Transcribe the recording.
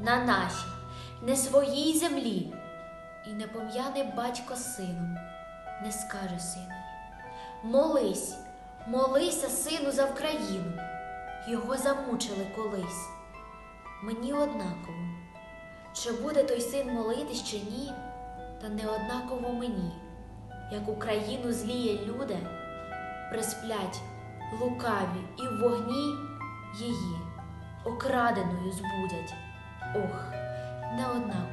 на нашій, не своїй землі, і не пом'яне батько сином, не скаже синові. Молись, молися, сину, за Вкраїну, його замучили колись. Мені однаково, чи буде той син молитись, чи ні, та не однаково мені, як Україну зліє люди, присплять лукаві і в вогні її окраденою збудять. Ох, не однаково